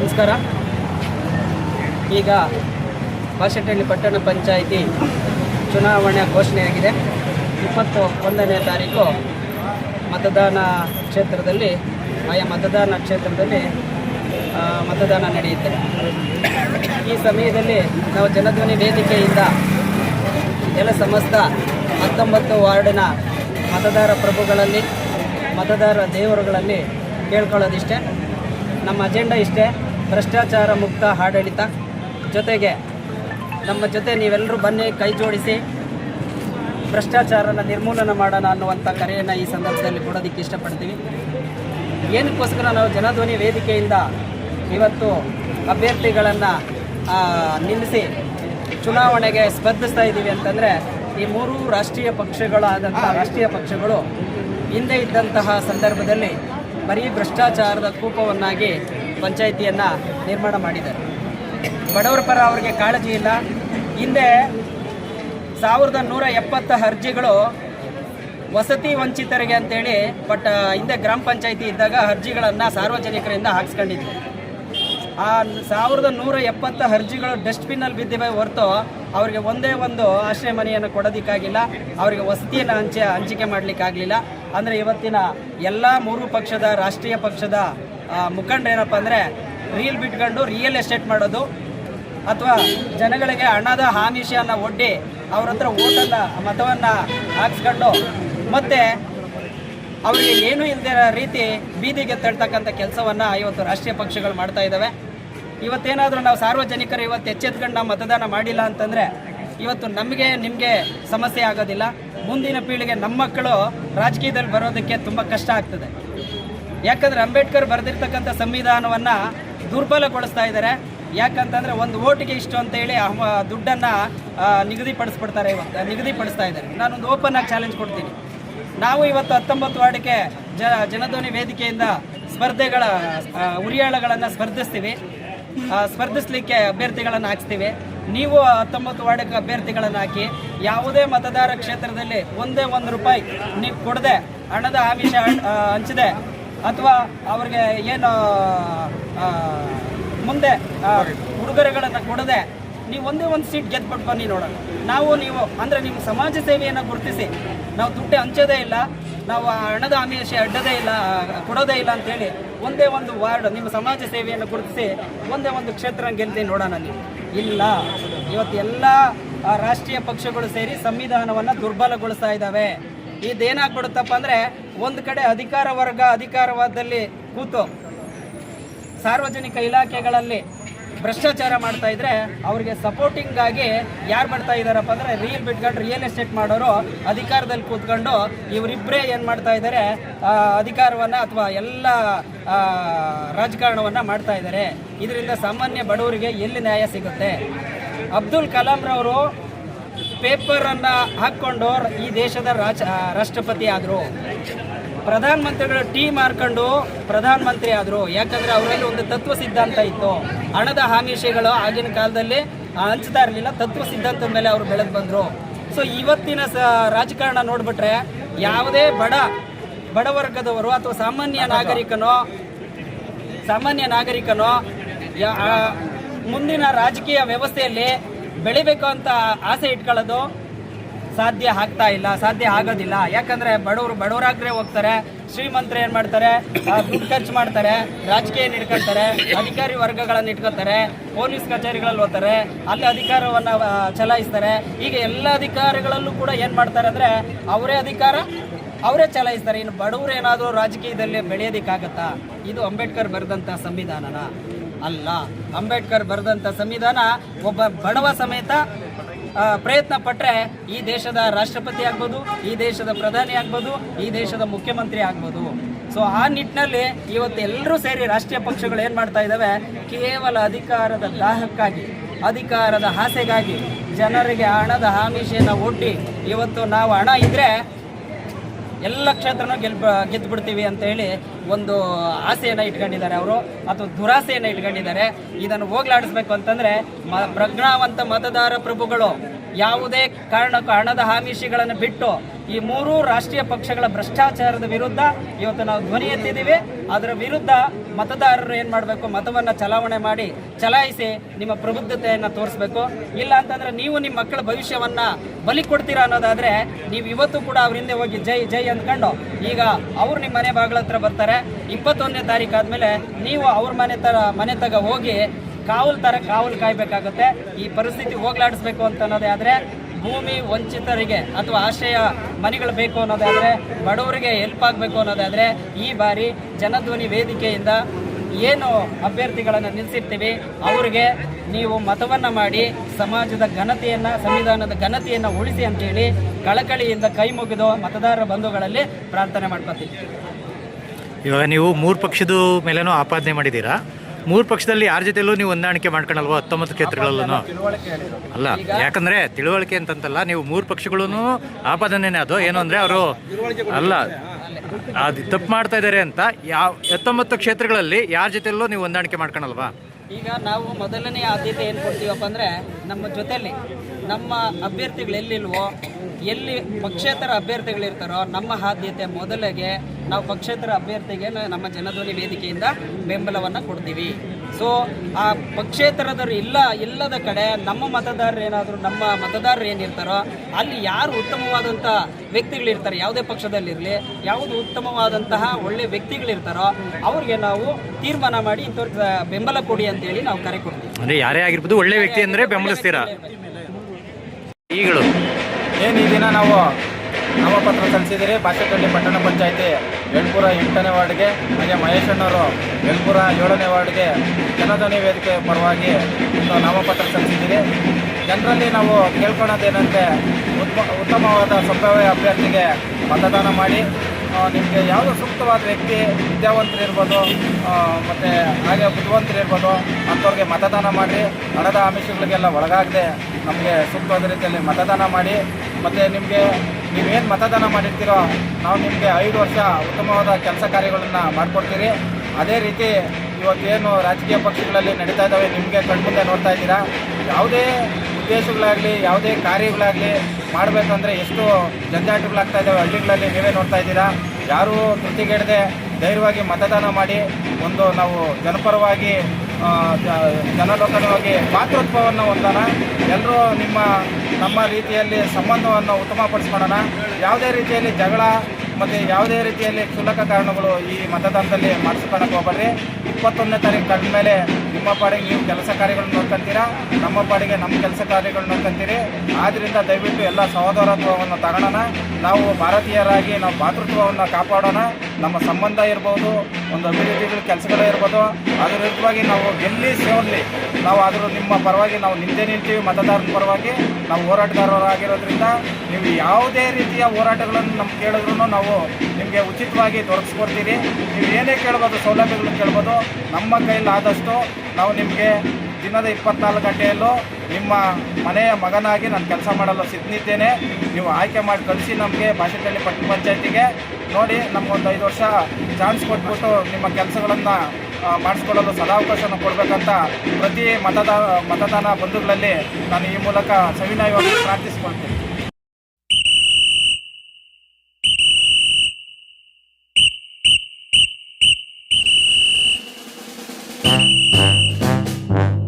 ನಮಸ್ಕಾರ. ಈಗ ಬಾಶೆಟ್ಟಹಳ್ಳಿ ಪಟ್ಟಣ ಪಂಚಾಯಿತಿ ಚುನಾವಣೆ ಘೋಷಣೆಯಾಗಿದೆ. ಇಪ್ಪತ್ತು ಒಂದನೇ ತಾರೀಕು ಮತದಾನ ಕ್ಷೇತ್ರದಲ್ಲಿ, ಆಯಾ ಮತದಾನ ಕ್ಷೇತ್ರದಲ್ಲಿ ಮತದಾನ ನಡೆಯುತ್ತೆ. ಈ ಸಮಯದಲ್ಲಿ ನಾವು ಜನಧ್ವನಿ ವೇದಿಕೆಯಿಂದ ಸಮಸ್ತ ಹತ್ತೊಂಬತ್ತು ವಾರ್ಡಿನ ಮತದಾರ ಪ್ರಭುಗಳಲ್ಲಿ, ಮತದಾರ ದೇವರುಗಳಲ್ಲಿ ಕೇಳ್ಕೊಳ್ಳೋದಿಷ್ಟೇ. ನಮ್ಮ ಅಜೆಂಡಾ ಇಷ್ಟೇ. ಭ್ರಷ್ಟಾಚಾರ ಮುಕ್ತ ಆಡಳಿತ. ಜೊತೆಗೆ ನಮ್ಮ ಜೊತೆ ನೀವೆಲ್ಲರೂ ಬನ್ನಿ, ಕೈ ಜೋಡಿಸಿ. ಭ್ರಷ್ಟಾಚಾರನ ನಿರ್ಮೂಲನ ಮಾಡೋಣ ಅನ್ನುವಂಥ ಕರೆಯನ್ನು ಈ ಸಂದರ್ಭದಲ್ಲಿ ಕೊಡೋದಕ್ಕೆ ಇಷ್ಟಪಡ್ತೀವಿ. ಏನಕ್ಕೋಸ್ಕರ ನಾವು ಜನಧ್ವನಿ ವೇದಿಕೆಯಿಂದ ಇವತ್ತು ಅಭ್ಯರ್ಥಿಗಳನ್ನು ನಿಲ್ಲಿಸಿ ಚುನಾವಣೆಗೆ ಸ್ಪರ್ಧಿಸ್ತಾ ಇದ್ದೀವಿ ಅಂತಂದರೆ ಈ ಮೂರು ರಾಷ್ಟ್ರೀಯ ಪಕ್ಷಗಳಾದಂಥ ರಾಷ್ಟ್ರೀಯ ಪಕ್ಷಗಳು ಹಿಂದೆ ಇದ್ದಂತಹ ಸಂದರ್ಭದಲ್ಲಿ ಬರೀ ಭ್ರಷ್ಟಾಚಾರದ ಕೂಪವನ್ನಾಗಿ ಪಂಚಾಯಿತಿಯನ್ನು ನಿರ್ಮಾಣ ಮಾಡಿದ್ದಾರೆ. ಬಡವರ ಪರ ಅವರಿಗೆ ಕಾಳಜಿ ಇಲ್ಲ. ಹಿಂದೆ ಸಾವಿರದ ನೂರ ಎಪ್ಪತ್ತ ಅರ್ಜಿಗಳು ವಸತಿ ವಂಚಿತರಿಗೆ ಅಂತೇಳಿ, ಬಟ್ ಹಿಂದೆ ಗ್ರಾಮ ಪಂಚಾಯಿತಿ ಇದ್ದಾಗ ಅರ್ಜಿಗಳನ್ನು ಸಾರ್ವಜನಿಕರಿಂದ ಹಾಕ್ಸ್ಕೊಂಡಿದ್ವಿ. ಆ ಸಾವಿರದ ನೂರ ಎಪ್ಪತ್ತ ಅರ್ಜಿಗಳು ಡಸ್ಟ್ಬಿನ್ನಲ್ಲಿ ಬಿದ್ದಿವೆ ಹೊರತು ಅವರಿಗೆ ಒಂದೇ ಒಂದು ಆಶ್ರಯ ಮನೆಯನ್ನು ಕೊಡೋದಕ್ಕಾಗಿಲ್ಲ, ಅವರಿಗೆ ವಸತಿಯನ್ನು ಹಂಚೆ, ಹಂಚಿಕೆ ಮಾಡಲಿಕ್ಕಾಗಲಿಲ್ಲ. ಅಂದರೆ ಇವತ್ತಿನ ಎಲ್ಲ ಮೂರು ಪಕ್ಷದ, ರಾಷ್ಟ್ರೀಯ ಪಕ್ಷದ ಮುಖಂಡ ಏನಪ್ಪ ಅಂದರೆ ರೀಲ್ ಬಿಟ್ಕೊಂಡು ರಿಯಲ್ ಎಸ್ಟೇಟ್ ಮಾಡೋದು, ಅಥವಾ ಜನಗಳಿಗೆ ಹಣದ ಆಮಿಷವನ್ನು ಒಡ್ಡಿ ಅವ್ರ ಹತ್ರ ಓಟನ್ನು, ಮತವನ್ನು ಹಾಕ್ಸ್ಕೊಂಡು, ಮತ್ತೆ ಅವರಿಗೆ ಏನೂ ಇಲ್ಲದಿರೋ ರೀತಿ ಬೀದಿಗೆ ತಳ್ತಕ್ಕಂಥ ಕೆಲಸವನ್ನು ಇವತ್ತು ರಾಷ್ಟ್ರೀಯ ಪಕ್ಷಗಳು ಮಾಡ್ತಾ ಇದ್ದಾವೆ ಇವತ್ತೇನಾದರೂ ನಾವು ಸಾರ್ವಜನಿಕರು ಇವತ್ತು ಎಚ್ಚೆತ್ಕೊಂಡು ನಾವು ಮತದಾನ ಮಾಡಿಲ್ಲ ಅಂತಂದರೆ ಇವತ್ತು ನಮಗೆ, ನಿಮಗೆ ಸಮಸ್ಯೆ ಆಗೋದಿಲ್ಲ. ಮುಂದಿನ ಪೀಳಿಗೆ ನಮ್ಮ ಮಕ್ಕಳು ರಾಜಕೀಯದಲ್ಲಿ ಬರೋದಕ್ಕೆ ತುಂಬ ಕಷ್ಟ ಆಗ್ತದೆ. ಯಾಕಂದರೆ ಅಂಬೇಡ್ಕರ್ ಬರೆದಿರ್ತಕ್ಕಂಥ ಸಂವಿಧಾನವನ್ನು ದುರ್ಬಲಗೊಳಿಸ್ತಾ ಇದ್ದಾರೆ. ಯಾಕಂತಂದರೆ ಒಂದು ಓಟಿಗೆ ಇಷ್ಟು ಅಂತೇಳಿ ಅಹಮ ದುಡ್ಡನ್ನು ನಿಗದಿಪಡಿಸ್ಬಿಡ್ತಾರೆ ಇವತ್ತು ನಿಗದಿಪಡಿಸ್ತಾ ಇದ್ದಾರೆ. ನಾನೊಂದು ಓಪನ್ ಆಗಿ ಚಾಲೆಂಜ್ ಕೊಡ್ತೀನಿ. ನಾವು ಇವತ್ತು ಹತ್ತೊಂಬತ್ತು ವಾರ್ಡಿಗೆ ಜ, ಜನಧ್ವನಿ ವೇದಿಕೆಯಿಂದ ಸ್ಪರ್ಧೆಗಳ ಉರಿಯಾಳಗಳನ್ನು ಸ್ಪರ್ಧಿಸ್ತೀವಿ. ಸ್ಪರ್ಧಿಸ್ಲಿಕ್ಕೆ ಅಭ್ಯರ್ಥಿಗಳನ್ನು ಹಾಕ್ಸ್ತೀವಿ. ನೀವು ಹತ್ತೊಂಬತ್ತು ವಾರ್ಡಕ್ಕೆ ಅಭ್ಯರ್ಥಿಗಳನ್ನು ಹಾಕಿ, ಯಾವುದೇ ಮತದಾರ ಕ್ಷೇತ್ರದಲ್ಲಿ ಒಂದೇ ಒಂದು ರೂಪಾಯಿ ನೀವು ಕೊಡದೆ, ಹಣದ ಆಮಿಷ ಹಂಚಿದೆ, ಅಥವಾ ಅವ್ರಿಗೆ ಏನು ಮುಂದೆ ಉಡುಗೊರೆಗಳನ್ನು ಕೊಡದೆ, ನೀವು ಒಂದೇ ಒಂದು ಸೀಟ್ ಗೆದ್ಬಿಟ್ಟು ಬನ್ನಿ ನೋಡೋಣ. ನಾವು ನೀವು, ಅಂದರೆ ನಿಮ್ಮ ಸಮಾಜ ಸೇವೆಯನ್ನು ಗುರುತಿಸಿ, ನಾವು ದುಡ್ಡು ಹಂಚೋದೇ ಇಲ್ಲ, ನಾವು ಹಣದ ಆಮಿಷ ಅಡ್ಡದೇ ಇಲ್ಲ, ಕೊಡೋದೇ ಇಲ್ಲ ಅಂತೇಳಿ ಒಂದೇ ಒಂದು ವಾರ್ಡ್ ನಿಮ್ಮ ಸಮಾಜ ಸೇವೆಯನ್ನು ಗುರುತಿಸಿ ಒಂದೇ ಒಂದು ಕ್ಷೇತ್ರ ಗೆಲ್ತೀನಿ ನೋಡೋಣ ನೀವು. ಇಲ್ಲ. ಇವತ್ತು ಎಲ್ಲ ರಾಷ್ಟ್ರೀಯ ಪಕ್ಷಗಳು ಸೇರಿ ಸಂವಿಧಾನವನ್ನು ದುರ್ಬಲಗೊಳಿಸ್ತಾ ಇದ್ದಾವೆ. ಇದೇನಾಗ್ಬಿಡುತ್ತಪ್ಪ ಅಂದರೆ ಒಂದು ಕಡೆ ಅಧಿಕಾರ ವರ್ಗ ಅಧಿಕಾರವಾದಲ್ಲಿ ಕೂತು ಸಾರ್ವಜನಿಕ ಇಲಾಖೆಗಳಲ್ಲಿ ಭ್ರಷ್ಟಾಚಾರ ಮಾಡ್ತಾ ಇದ್ರೆ ಅವ್ರಿಗೆ ಸಪೋರ್ಟಿಂಗ್ ಆಗಿ ಯಾರು ಮಾಡ್ತಾ ಇದ್ದಾರಪ್ಪ ಅಂದರೆ ರಿಯಲ್ ಬಿಟ್ಕೊಂಡು ರಿಯಲ್ ಎಸ್ಟೇಟ್ ಮಾಡೋರು ಅಧಿಕಾರದಲ್ಲಿ ಕೂತ್ಕೊಂಡು ಇವರಿಬ್ಬರೇ ಏನು ಮಾಡ್ತಾ ಇದ್ದಾರೆ ಅಧಿಕಾರವನ್ನು ಅಥವಾ ಎಲ್ಲ ರಾಜಕಾರಣವನ್ನ ಮಾಡ್ತಾ ಇದ್ದಾರೆ ಇದರಿಂದ ಸಾಮಾನ್ಯ ಬಡವರಿಗೆ ಎಲ್ಲಿ ನ್ಯಾಯ ಸಿಗುತ್ತೆ? ಅಬ್ದುಲ್ ಕಲಾಂರವರು ಪೇಪರನ್ನು ಹಾಕ್ಕೊಂಡು ಈ ದೇಶದ ರಾಷ್ಟ್ರಪತಿ ಆದರು. ಪ್ರಧಾನಮಂತ್ರಿಗಳು ಟೀ ಮಾರ್ಕೊಂಡು ಪ್ರಧಾನಮಂತ್ರಿ ಆದರು. ಯಾಕಂದರೆ ಅವರಲ್ಲಿ ಒಂದು ತತ್ವ ಸಿದ್ಧಾಂತ ಇತ್ತು. ಹಣದ ಆಮಿಷಗಳು ಆಗಿನ ಕಾಲದಲ್ಲಿ ಹಂಚ್ತಾ ಇರಲಿಲ್ಲ. ತತ್ವ ಸಿದ್ಧಾಂತದ ಮೇಲೆ ಅವರು ಬೆಳೆದು ಬಂದರು. ಸೊ ಇವತ್ತಿನ ಸ ರಾಜಕಾರಣ ನೋಡಿಬಿಟ್ರೆ ಯಾವುದೇ ಬಡ ಬಡವರ್ಗದವರು ಅಥವಾ ಸಾಮಾನ್ಯ ನಾಗರಿಕನೋ ಸಾಮಾನ್ಯ ನಾಗರಿಕನೋ ಮುಂದಿನ ರಾಜಕೀಯ ವ್ಯವಸ್ಥೆಯಲ್ಲಿ ಬೆಳಿಬೇಕು ಅಂತ ಆಸೆ ಇಟ್ಕೊಳ್ಳೋದು ಸಾಧ್ಯ ಆಗ್ತಾ ಇಲ್ಲ, ಸಾಧ್ಯ ಆಗೋದಿಲ್ಲ. ಯಾಕಂದ್ರೆ ಬಡವರು ಬಡವರಾಗ್ರೆ ಹೋಗ್ತಾರೆ, ಶ್ರೀಮಂತರು ಏನು ಮಾಡ್ತಾರೆ ದುಡ್ಡು ಖರ್ಚು ಮಾಡ್ತಾರೆ, ರಾಜಕೀಯ ಇಟ್ಕೊಳ್ತಾರೆ ಅಧಿಕಾರಿ ವರ್ಗಗಳನ್ನು ಇಟ್ಕೊತಾರೆ ಪೊಲೀಸ್ ಕಚೇರಿಗಳಲ್ಲಿ ಹೋಗ್ತಾರೆ, ಅಲ್ಲಿ ಅಧಿಕಾರವನ್ನು ಚಲಾಯಿಸ್ತಾರೆ. ಈಗ ಎಲ್ಲ ಅಧಿಕಾರಿಗಳಲ್ಲೂ ಕೂಡ ಏನು ಮಾಡ್ತಾರೆ ಅಂದರೆ ಅವರೇ ಅಧಿಕಾರ, ಅವರೇ ಚಲಾಯಿಸ್ತಾರೆ. ಇನ್ನು ಬಡವರು ಏನಾದರೂ ರಾಜಕೀಯದಲ್ಲಿ ಬೆಳೆಯೋದಕ್ಕಾಗತ್ತಾ? ಇದು ಅಂಬೇಡ್ಕರ್ ಬರೆದಂಥ ಸಂವಿಧಾನನ ಅಲ್ಲ. ಅಂಬೇಡ್ಕರ್ ಬರೆದಂಥ ಸಂವಿಧಾನ ಒಬ್ಬ ಬಡವ ಸಮೇತ ಪ್ರಯತ್ನ ಪಟ್ಟರೆ ಈ ದೇಶದ ರಾಷ್ಟ್ರಪತಿ ಆಗ್ಬೋದು, ಈ ದೇಶದ ಪ್ರಧಾನಿ ಆಗ್ಬೋದು, ಈ ದೇಶದ ಮುಖ್ಯಮಂತ್ರಿ ಆಗ್ಬೋದು. ಸೊ ಆ ನಿಟ್ಟಿನಲ್ಲಿ ಇವತ್ತು ಎಲ್ಲರೂ ಸೇರಿ ರಾಷ್ಟ್ರೀಯ ಪಕ್ಷಗಳು ಏನು ಮಾಡ್ತಾ ಇದ್ದಾವೆ ಕೇವಲ ಅಧಿಕಾರದ ದಾಹಕ್ಕಾಗಿ, ಅಧಿಕಾರದ ಆಸೆಗಾಗಿ ಜನರಿಗೆ ಹಣದ ಆಮಿಷೆಯನ್ನು ಒಡ್ಡಿ ಇವತ್ತು ನಾವು ಹಣ ಇದ್ದರೆ ಎಲ್ಲ ಕ್ಷೇತ್ರನೂ ಗೆಲ್ಬ ಗೆದ್ದು ಬಿಡ್ತೀವಿ ಅಂತ ಹೇಳಿ ಒಂದು ಆಸೆಯನ್ನು ಇಟ್ಕೊಂಡಿದ್ದಾರೆ ಅವರು ಅಥವಾ ದುರಾಸೆಯನ್ನು ಇಟ್ಕೊಂಡಿದ್ದಾರೆ. ಇದನ್ನು ಹೋಗ್ಲಾಡಿಸ್ಬೇಕು ಅಂತಂದ್ರೆ ಮ, ಪ್ರಜ್ಞಾವಂತ ಮತದಾರ ಪ್ರಭುಗಳು. ಯಾವುದೇ ಕಾರಣಕ್ಕೂ ಹಣದ ಆಮಿಷಗಳನ್ನು ಬಿಟ್ಟು ಈ ಮೂರೂ ರಾಷ್ಟ್ರೀಯ ಪಕ್ಷಗಳ ಭ್ರಷ್ಟಾಚಾರದ ವಿರುದ್ಧ ಇವತ್ತು ನಾವು ಧ್ವನಿ ಎತ್ತಿದ್ದೀವಿ. ಅದರ ವಿರುದ್ಧ ಮತದಾರರು ಏನು ಮಾಡಬೇಕು? ಮತವನ್ನು ಚಲಾವಣೆ ಮಾಡಿ ಚಲಾಯಿಸಿ ನಿಮ್ಮ ಪ್ರಬುದ್ಧತೆಯನ್ನು ತೋರಿಸ್ಬೇಕು. ಇಲ್ಲ ಅಂತಂದರೆ ನೀವು ನಿಮ್ಮ ಮಕ್ಕಳ ಭವಿಷ್ಯವನ್ನು ಬಲಿ ಕೊಡ್ತೀರಾ ಅನ್ನೋದಾದರೆ ನೀವು ಇವತ್ತು ಕೂಡ ಅವ್ರ ಹಿಂದೆ ಹೋಗಿ ಜೈ ಜೈ ಅಂದ್ಕೊಂಡು ಈಗ ಅವ್ರು ನಿಮ್ಮ ಮನೆ ಬಾಗಿಲ ಹತ್ರ ಬರ್ತಾರೆ. ಇಪ್ಪತ್ತೊಂದನೇ ತಾರೀಕು ಆದಮೇಲೆ ನೀವು ಅವ್ರ ಮನೆ ತರ ಮನೆ ತಗ ಹೋಗಿ ಕಾವಲ್ ತರ ಕಾವಲು ಕಾಯ್ಬೇಕಾಗುತ್ತೆ. ಈ ಪರಿಸ್ಥಿತಿ ಹೋಗ್ಲಾಡಿಸ್ಬೇಕು ಅಂತ ಅನ್ನೋದೇ ಆದ್ರೆ ಭೂಮಿ ವಂಚಿತರಿಗೆ ಅಥವಾ ಆಶ್ರಯ ಮನೆಗಳು ಬೇಕು ಅನ್ನೋದಾದರೆ ಬಡವರಿಗೆ ಹೆಲ್ಪ್ ಆಗಬೇಕು ಅನ್ನೋದಾದರೆ ಈ ಬಾರಿ ಜನಧ್ವನಿ ವೇದಿಕೆಯಿಂದ ಏನು ಅಭ್ಯರ್ಥಿಗಳನ್ನು ನಿಲ್ಲಿಸಿರ್ತೀವಿ ಅವರಿಗೆ ನೀವು ಮತವನ್ನು ಮಾಡಿ ಸಮಾಜದ ಘನತೆಯನ್ನ, ಸಂವಿಧಾನದ ಘನತೆಯನ್ನು ಉಳಿಸಿ ಅಂತೇಳಿ ಕಳಕಳಿಯಿಂದ ಕೈ ಮುಗಿದು ಮತದಾರರ ಬಂಧುಗಳಲ್ಲಿ ಪ್ರಾರ್ಥನೆ ಮಾಡ್ಕೊತೀವಿ. ಇವಾಗ ನೀವು ಮೂರು ಪಕ್ಷದ ಮೇಲೇನೂ ಆಪಾದನೆ ಮಾಡಿದ್ದೀರಾ? ಮೂರು ಪಕ್ಷದಲ್ಲಿ ಯಾರ ಜೊತೆಲ್ಲೂ ನೀವು ಹೊಂದಾಣಿಕೆ ಮಾಡ್ಕೊಳಲ್ವಾ? ಹತ್ತೊಂಬತ್ತು ಕ್ಷೇತ್ರಗಳಲ್ಲೂ? ಅಲ್ಲ ಯಾಕಂದ್ರೆ ತಿಳುವಳಿಕೆ ಅಂತಂತಲ್ಲ ನೀವು ಮೂರು ಪಕ್ಷಗಳೂ ಆಪಾದನೆನೇ ಅದು. ಏನು ಅಂದರೆ ಅವರು ಅಲ್ಲ ಅದು ತಪ್ಪು ಮಾಡ್ತಾ ಇದ್ದಾರೆ ಅಂತ ಯಾವ ಹತ್ತೊಂಬತ್ತು ಕ್ಷೇತ್ರಗಳಲ್ಲಿ ಯಾರ ಜೊತೆಲೂ ನೀವು ಹೊಂದಾಣಿಕೆ ಮಾಡ್ಕೊಳಲ್ವಾ? ಈಗ ನಾವು ಮೊದಲನೇ ಆದ್ಯತೆ ಏನು ಕೊಡ್ತೀವಪ್ಪ ಅಂದರೆ ನಮ್ಮ ಜೊತೆಯಲ್ಲಿ ನಮ್ಮ ಅಭ್ಯರ್ಥಿಗಳು ಎಲ್ಲಿಲ್ವೋ ಎಲ್ಲಿ ಪಕ್ಷೇತರ ಅಭ್ಯರ್ಥಿಗಳಿರ್ತಾರೋ ನಮ್ಮ ಆದ್ಯತೆ ಮೊದಲಿಗೆ ನಾವು ಪಕ್ಷೇತರ ಅಭ್ಯರ್ಥಿಗೆ ನಮ್ಮ ಜನಧ್ವನಿ ವೇದಿಕೆಯಿಂದ ಬೆಂಬಲವನ್ನು ಕೊಡ್ತೀವಿ. ಸೊ ಆ ಪಕ್ಷೇತರದವರು ಇಲ್ಲ ಇಲ್ಲದ ಕಡೆ ನಮ್ಮ ಮತದಾರರು ಏನಾದರೂ ನಮ್ಮ ಮತದಾರರು ಏನಿರ್ತಾರೋ ಅಲ್ಲಿ ಯಾರು ಉತ್ತಮವಾದಂಥ ವ್ಯಕ್ತಿಗಳಿರ್ತಾರೆ ಯಾವುದೇ ಪಕ್ಷದಲ್ಲಿರಲಿ ಯಾವುದು ಉತ್ತಮವಾದಂತಹ ಒಳ್ಳೆ ವ್ಯಕ್ತಿಗಳಿರ್ತಾರೋ ಅವ್ರಿಗೆ ನಾವು ತೀರ್ಮಾನ ಮಾಡಿ ಇಂಥವ್ರಿಗೆ ಬೆಂಬಲ ಕೊಡಿ ಅಂತೇಳಿ ನಾವು ಕರೆ ಕೊಡ್ತೀವಿ. ಅಂದರೆ ಯಾರೇ ಆಗಿರ್ಬೋದು ಒಳ್ಳೆ ವ್ಯಕ್ತಿ ಅಂದರೆ ಬೆಂಬಲಿಸ್ತೀರಾ? ಈಗಳು. ಏನು ಈ ದಿನ ನಾವು ನಾಮಪತ್ರ ಸಲ್ಲಿಸಿದ್ದೀರಿ? ಬಾಚಕಳ್ಳಿ ಪಟ್ಟಣ ಪಂಚಾಯತಿ ಎಳ್ಪುರ ಎಂಟನೇ ವಾರ್ಡ್ಗೆ, ಹಾಗೆ ಮಹೇಶಣ್ಣವರು ಎಳ್ಪುರ ಏಳನೇ ವಾರ್ಡ್ಗೆ ಜನಧ್ವನಿ ವೇದಿಕೆ ಪರವಾಗಿ ಒಂದು ನಾಮಪತ್ರ ಸಲ್ಲಿಸಿದ್ದೀರಿ. ಜನರಲ್ಲಿ ನಾವು ಕೇಳ್ಕೊಳೋದೇನೆಂದರೆ, ಉತ್ತಮ, ಉತ್ತಮವಾದ ಸಂಭಾವ್ಯ ಅಭ್ಯರ್ಥಿಗೆ ಮತದಾನ ಮಾಡಿ ನಿಮಗೆ ಯಾವುದೋ ಸೂಕ್ತವಾದ ವ್ಯಕ್ತಿ ವಿದ್ಯಾವಂತರಿರ್ಬೋದು ಮತ್ತು ಹಾಗೆ ಬುದ್ಧಿವಂತರಿರ್ಬೋದು ಅಂಥವ್ರಿಗೆ ಮತದಾನ ಮಾಡಿ, ಹಣದ ಆಮಿಷಗಳಿಗೆಲ್ಲ ಒಳಗಾಗದೆ ನಮಗೆ ಸೂಕ್ತವಾದ ರೀತಿಯಲ್ಲಿ ಮತದಾನ ಮಾಡಿ, ಮತ್ತು ನಿಮಗೆ ನೀವೇನು ಮತದಾನ ಮಾಡಿರ್ತೀರೋ, ನಾವು ನಿಮಗೆ ಐದು ವರ್ಷ ಉತ್ತಮವಾದ ಕೆಲಸ ಕಾರ್ಯಗಳನ್ನು ಮಾಡಿಕೊಡ್ತೀರಿ. ಅದೇ ರೀತಿ ಇವತ್ತೇನು ರಾಜಕೀಯ ಪಕ್ಷಗಳಲ್ಲಿ ನಡೀತಾ ಇದ್ದಾವೆ ನಿಮಗೆ ಕಣ್ಮುಂದೆ ನೋಡ್ತಾ ಇದ್ದೀರಾ, ಯಾವುದೇ ಉದ್ದೇಶಗಳಾಗಲಿ, ಯಾವುದೇ ಕಾರ್ಯಗಳಾಗಲಿ ಮಾಡಬೇಕಂದ್ರೆ ಎಷ್ಟು ಜಂಜಾಟಗಳಾಗ್ತಾ ಇದ್ದಾವೆ ಹಳ್ಳಿಗಳಲ್ಲಿ ನೀವೇ ನೋಡ್ತಾ ಇದ್ದೀರಾ? ಯಾರೂ ಕೃತಿಗೆಡದೆ ಧೈರ್ಯವಾಗಿ ಮತದಾನ ಮಾಡಿ ಒಂದು ನಾವು ಜನಪರವಾಗಿ ಜನಲೋಕನವಾಗಿ ಮಾತೃತ್ವವನ್ನು ಹೊಂದೋಣ. ಎಲ್ಲರೂ ನಿಮ್ಮ, ನಮ್ಮ ರೀತಿಯಲ್ಲಿ ಸಂಬಂಧವನ್ನು ಉತ್ತಮಪಡಿಸ್ಕೊಳ್ಳೋಣ. ಯಾವುದೇ ರೀತಿಯಲ್ಲಿ ಜಗಳ ಮತ್ತು ಯಾವುದೇ ರೀತಿಯಲ್ಲಿ ಕ್ಷುಲ್ಲಕ ಕಾರಣಗಳು ಈ ಮತದಾನದಲ್ಲಿ ಮಾಡಿಸ್ಕೊಳಕ್ಕೆ ಹೋಗ್ಬೇಡ್ರಿ. ಇಪ್ಪತ್ತೊಂದನೇ ತಾರೀಕು ಕಳೆದ ಮೇಲೆ ನಿಮ್ಮ ಪಾಡಿಗೆ ನೀವು ಕೆಲಸ ಕಾರ್ಯಗಳನ್ನ ನೋಡ್ಕೊಂತೀರಾ? ನಮ್ಮ ಪಾಡಿಗೆ ನಮ್ಮ ಕೆಲಸ ಕಾರ್ಯಗಳನ್ನ ನೋಡ್ಕೊಂತೀರಿ? ಆದ್ದರಿಂದ ದಯವಿಟ್ಟು ಎಲ್ಲ ಸಹೋದರತ್ವವನ್ನು ತಗೊಳ್ಳೋಣ ನಾವು ಭಾರತೀಯರಾಗಿ, ನಾವು ಭಾತೃತ್ವವನ್ನು ಕಾಪಾಡೋಣ. ನಮ್ಮ ಸಂಬಂಧ ಇರ್ಬೋದು, ಒಂದು ಅಭಿವೃದ್ಧಿಗಳ ಕೆಲಸಗಳೇ ಇರ್ಬೋದು ಅದರ ವಿರುದ್ಧವಾಗಿ ನಾವು ಎಲ್ಲಿ ಸೇವಲ್ಲಿ ನಾವು ಆದರೂ ನಿಮ್ಮ ಪರವಾಗಿ ನಾವು ನಿಂತೇ ನಿಂತೀವಿ ಮತದಾರರ ಪರವಾಗಿ ನಾವು ಹೋರಾಟಗಾರರಾಗಿರೋದ್ರಿಂದ ನೀವು ಯಾವುದೇ ರೀತಿಯ ಹೋರಾಟಗಳನ್ನು ನಮ್ಗೆ ಕೇಳಿದ್ರು ನಾವು ನಿಮಗೆ ಉಚಿತವಾಗಿ ದೊರಕಿಸ್ಕೊಡ್ತೀರಿ ನೀವು ಏನೇ ಕೇಳ್ಬೋದು, ಸೌಲಭ್ಯಗಳನ್ನು ಕೇಳ್ಬೋದು, ನಮ್ಮ ಕೈಲಾದಷ್ಟು ನಾವು ನಿಮಗೆ ದಿನದ ಇಪ್ಪತ್ನಾಲ್ಕು ಗಂಟೆಯಲ್ಲೂ ನಿಮ್ಮ ಮನೆಯ ಮಗನಾಗಿ ನಾನು ಕೆಲಸ ಮಾಡಲು ಸಿದ್ಧಿದ್ದೇನೆ ನೀವು ಆಯ್ಕೆ ಮಾಡಿ ಕಳಿಸಿ ನಮಗೆ ಭಾಷೆಯಲ್ಲಿ ಪಟ್ಟಣ ಪಂಚಾಯತಿಗೆ. ನೋಡಿ, ನಮಗೊಂದು ಐದು ವರ್ಷ ಚಾನ್ಸ್ ಕೊಟ್ಬಿಟ್ಟು ನಿಮ್ಮ ಕೆಲಸಗಳನ್ನು ಮಾಡಿಸ್ಕೊಳ್ಳಲು ಸದಾವಕಾಶನ ಕೊಡಬೇಕಂತ ಪ್ರತಿ ಮತದಾನ ಮತದಾನ ಬಂಧುಗಳಲ್ಲಿ ನಾನು ಈ ಮೂಲಕ ಸವಿನಯವಾಗಿ ಪ್ರಾರ್ಥಿಸಿಕೊಳ್ತೀನಿ.